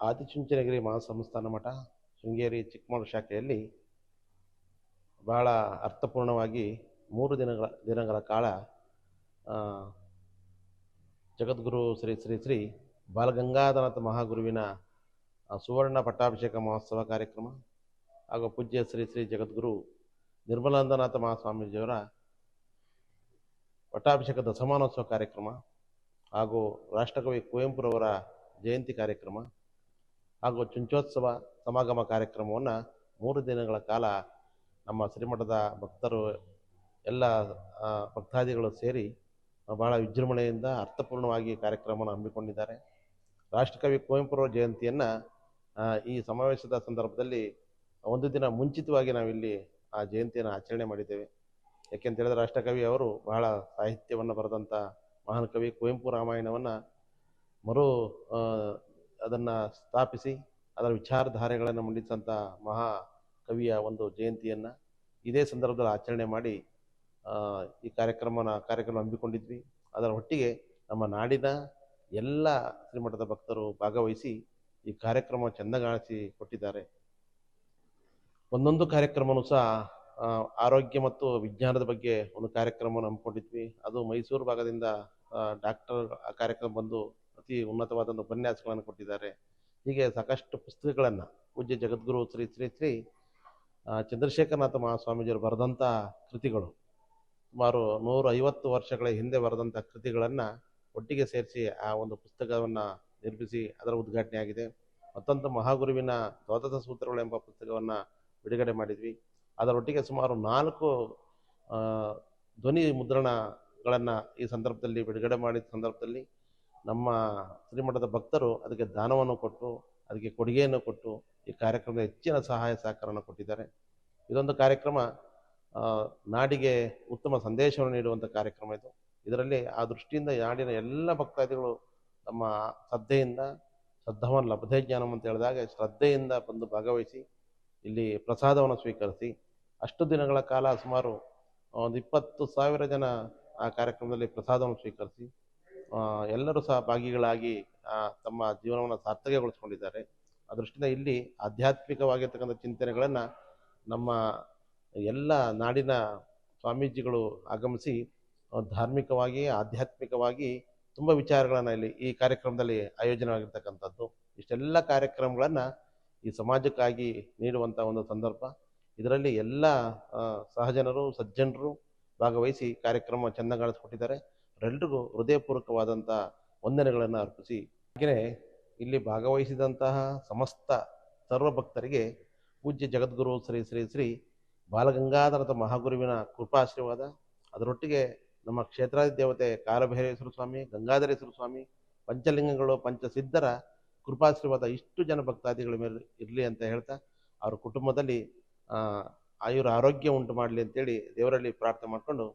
ಆದಿಚುಂಚನಗಿರಿ ಮಹಾಸಂಸ್ಥಾನ ಮಠ, ಶೃಂಗೇರಿ ಚಿಕ್ಕಮಗಳೂರು ಶಾಖೆಯಲ್ಲಿ ಬಹಳ ಅರ್ಥಪೂರ್ಣವಾಗಿ ಮೂರು ದಿನಗಳ ದಿನಗಳ ಕಾಲ ಜಗದ್ಗುರು ಶ್ರೀ ಶ್ರೀ ಶ್ರೀ ಬಾಲಗಂಗಾಧರನಾಥ ಮಹಾಗುರುವಿನ ಸುವರ್ಣ ಪಟ್ಟಾಭಿಷೇಕ ಮಹೋತ್ಸವ ಕಾರ್ಯಕ್ರಮ ಹಾಗೂ ಪೂಜ್ಯ ಶ್ರೀ ಶ್ರೀ ಜಗದ್ಗುರು ನಿರ್ಮಲಾನಂದನಾಥ ಮಹಾಸ್ವಾಮೀಜಿಯವರ ಪಟ್ಟಾಭಿಷೇಕ ದಶಮಾನೋತ್ಸವ ಕಾರ್ಯಕ್ರಮ ಹಾಗೂ ರಾಷ್ಟ್ರಕವಿ ಕುವೆಂಪುರವರ ಜಯಂತಿ ಕಾರ್ಯಕ್ರಮ ಹಾಗೂ ಚುಂಚೋತ್ಸವ ಸಮಾಗಮ ಕಾರ್ಯಕ್ರಮವನ್ನು ಮೂರು ದಿನಗಳ ಕಾಲ ನಮ್ಮ ಶ್ರೀಮಠದ ಭಕ್ತರು, ಎಲ್ಲ ಭಕ್ತಾದಿಗಳು ಸೇರಿ ಬಹಳ ವಿಜೃಂಭಣೆಯಿಂದ ಅರ್ಥಪೂರ್ಣವಾಗಿ ಕಾರ್ಯಕ್ರಮವನ್ನು ಹಮ್ಮಿಕೊಂಡಿದ್ದಾರೆ. ರಾಷ್ಟ್ರಕವಿ ಕುವೆಂಪುರ ಜಯಂತಿಯನ್ನು ಈ ಸಮಾವೇಶದ ಸಂದರ್ಭದಲ್ಲಿ ಒಂದು ದಿನ ಮುಂಚಿತವಾಗಿ ನಾವಿಲ್ಲಿ ಆ ಜಯಂತಿಯನ್ನು ಆಚರಣೆ ಮಾಡಿದ್ದೇವೆ. ಯಾಕೆಂತ ಹೇಳಿದ್ರೆ ರಾಷ್ಟ್ರಕವಿ ಅವರು ಬಹಳ ಸಾಹಿತ್ಯವನ್ನು ಬರೆದಂಥ ಮಹಾನ್ ಕವಿ ಕುವೆಂಪು ರಾಮಾಯಣವನ್ನು ಮರು ಅದನ್ನು ಸ್ಥಾಪಿಸಿ ಅದರ ವಿಚಾರಧಾರೆಗಳನ್ನು ಮಂಡಿಸಿದಂಥ ಮಹಾ ಕವಿಯ ಒಂದು ಜಯಂತಿಯನ್ನು ಇದೇ ಸಂದರ್ಭದಲ್ಲಿ ಆಚರಣೆ ಮಾಡಿ ಈ ಕಾರ್ಯಕ್ರಮನ ಕಾರ್ಯಕ್ರಮ ಹಮ್ಮಿಕೊಂಡಿದ್ವಿ. ಅದರ ಒಟ್ಟಿಗೆ ನಮ್ಮ ನಾಡಿನ ಎಲ್ಲ ಶ್ರೀಮಠದ ಭಕ್ತರು ಭಾಗವಹಿಸಿ ಈ ಕಾರ್ಯಕ್ರಮ ಚೆಂದಗಾಣಿಸಿ ಕೊಟ್ಟಿದ್ದಾರೆ. ಒಂದೊಂದು ಕಾರ್ಯಕ್ರಮನೂ ಸಹ ಆರೋಗ್ಯ ಮತ್ತು ವಿಜ್ಞಾನದ ಬಗ್ಗೆ ಒಂದು ಕಾರ್ಯಕ್ರಮವನ್ನು ಹಮ್ಮಿಕೊಂಡಿದ್ವಿ. ಅದು ಮೈಸೂರು ಭಾಗದಿಂದ ಡಾಕ್ಟರ್ ಆ ಕಾರ್ಯಕ್ರಮ ಬಂದು ಅತಿ ಉನ್ನತವಾದಂಥ ಉಪನ್ಯಾಸಗಳನ್ನು ಕೊಟ್ಟಿದ್ದಾರೆ. ಹೀಗೆ ಸಾಕಷ್ಟು ಪುಸ್ತಕಗಳನ್ನು ಪೂಜ್ಯ ಜಗದ್ಗುರು ಶ್ರೀ ಶ್ರೀ ಶ್ರೀ ಚಂದ್ರಶೇಖರನಾಥ ಮಹಾಸ್ವಾಮೀಜಿಯವರು ಬರೆದಂಥ ಕೃತಿಗಳು, ಸುಮಾರು ನೂರ ಐವತ್ತು ವರ್ಷಗಳ ಹಿಂದೆ ಬರೆದಂಥ ಕೃತಿಗಳನ್ನು ಒಟ್ಟಿಗೆ ಸೇರಿಸಿ ಆ ಒಂದು ಪುಸ್ತಕವನ್ನು ನಿರ್ಮಿಸಿ ಅದರ ಉದ್ಘಾಟನೆ ಆಗಿದೆ. ಅತ್ಯಂತ ಮಹಾಗುರುವಿನ ದ್ವಾದಶ ಸೂತ್ರಗಳು ಎಂಬ ಪುಸ್ತಕವನ್ನು ಬಿಡುಗಡೆ ಮಾಡಿದ್ವಿ. ಅದರೊಟ್ಟಿಗೆ ಸುಮಾರು ನಾಲ್ಕು ಧ್ವನಿ ಮುದ್ರಣಗಳನ್ನು ಈ ಸಂದರ್ಭದಲ್ಲಿ ಬಿಡುಗಡೆ ಮಾಡಿದ ಸಂದರ್ಭದಲ್ಲಿ ನಮ್ಮ ಶ್ರೀಮಠದ ಭಕ್ತರು ಅದಕ್ಕೆ ದಾನವನ್ನು ಕೊಟ್ಟು, ಅದಕ್ಕೆ ಕೊಡುಗೆಯನ್ನು ಕೊಟ್ಟು ಈ ಕಾರ್ಯಕ್ರಮದ ಹೆಚ್ಚಿನ ಸಹಾಯ ಸಹಕಾರವನ್ನು ಕೊಟ್ಟಿದ್ದಾರೆ. ಇದೊಂದು ಕಾರ್ಯಕ್ರಮ ನಾಡಿಗೆ ಉತ್ತಮ ಸಂದೇಶವನ್ನು ನೀಡುವಂಥ ಕಾರ್ಯಕ್ರಮ ಇದು. ಇದರಲ್ಲಿ ಆ ದೃಷ್ಟಿಯಿಂದ ನಾಡಿನ ಎಲ್ಲ ಭಕ್ತಾದಿಗಳು ತಮ್ಮ ಶ್ರದ್ಧೆಯಿಂದ ಶ್ರದ್ಧವನ್ನು ಲಭ್ಯ ಜ್ಞಾನಂ ಅಂತ ಹೇಳಿದಾಗ ಶ್ರದ್ಧೆಯಿಂದ ಬಂದು ಭಾಗವಹಿಸಿ, ಇಲ್ಲಿ ಪ್ರಸಾದವನ್ನು ಸ್ವೀಕರಿಸಿ, ಅಷ್ಟು ದಿನಗಳ ಕಾಲ ಸುಮಾರು ಒಂದು ಇಪ್ಪತ್ತು ಸಾವಿರ ಜನ ಆ ಕಾರ್ಯಕ್ರಮದಲ್ಲಿ ಪ್ರಸಾದವನ್ನು ಸ್ವೀಕರಿಸಿ ಎಲ್ಲರೂ ಸಹ ಭಾಗಿಗಳಾಗಿ ತಮ್ಮ ಜೀವನವನ್ನು ಸಾರ್ಥಕಗೊಳಿಸ್ಕೊಂಡಿದ್ದಾರೆ. ಆ ದೃಷ್ಟಿಯಿಂದ ಇಲ್ಲಿ ಆಧ್ಯಾತ್ಮಿಕವಾಗಿರ್ತಕ್ಕಂಥ ಚಿಂತನೆಗಳನ್ನು ನಮ್ಮ ಎಲ್ಲ ನಾಡಿನ ಸ್ವಾಮೀಜಿಗಳು ಆಗಮಿಸಿ ಧಾರ್ಮಿಕವಾಗಿ, ಆಧ್ಯಾತ್ಮಿಕವಾಗಿ ತುಂಬ ವಿಚಾರಗಳನ್ನು ಇಲ್ಲಿ ಈ ಕಾರ್ಯಕ್ರಮದಲ್ಲಿ ಆಯೋಜನೆವಾಗಿರ್ತಕ್ಕಂಥದ್ದು ಇಷ್ಟೆಲ್ಲ ಕಾರ್ಯಕ್ರಮಗಳನ್ನು ಈ ಸಮಾಜಕ್ಕಾಗಿ ನೀಡುವಂಥ ಒಂದು ಸಂದರ್ಭ. ಇದರಲ್ಲಿ ಎಲ್ಲ ಸಹಜನರು, ಸಜ್ಜನರು ಭಾಗವಹಿಸಿ ಕಾರ್ಯಕ್ರಮ ಚೆಂದಗಾಣಿಸ್ಕೊಟ್ಟಿದ್ದಾರೆ ಅವರೆಲ್ಲರಿಗೂ ಹೃದಯಪೂರ್ವಕವಾದಂಥ ವಂದನೆಗಳನ್ನು ಅರ್ಪಿಸಿ. ಹಾಗೆಯೇ ಇಲ್ಲಿ ಭಾಗವಹಿಸಿದಂತಹ ಸಮಸ್ತ ಸರ್ವ ಭಕ್ತರಿಗೆ ಪೂಜ್ಯ ಜಗದ್ಗುರು ಶ್ರೀ ಶ್ರೀ ಶ್ರೀ ಬಾಲಗಂಗಾಧರದ ಮಹಾಗುರುವಿನ ಕೃಪಾಶೀರ್ವಾದ. ಅದರೊಟ್ಟಿಗೆ ನಮ್ಮ ಕ್ಷೇತ್ರಾಧಿದೇವತೆ ಕಾಲಭೈರೇಶ್ವರ ಸ್ವಾಮಿ, ಗಂಗಾಧರೇಶ್ವರ ಸ್ವಾಮಿ, ಪಂಚಲಿಂಗಗಳು ಪಂಚಸಿದ್ಧರ ಕೃಪಾಶೀರ್ವಾದ ಇಷ್ಟು ಜನ ಭಕ್ತಾದಿಗಳ ಮೇಲೆ ಇರಲಿ ಅಂತ ಹೇಳ್ತಾ, ಅವ್ರ ಕುಟುಂಬದಲ್ಲಿ ಆಯುರ ಆರೋಗ್ಯ ಉಂಟು ಮಾಡಲಿ ಅಂತೇಳಿ ದೇವರಲ್ಲಿ ಪ್ರಾರ್ಥನೆ ಮಾಡಿಕೊಂಡು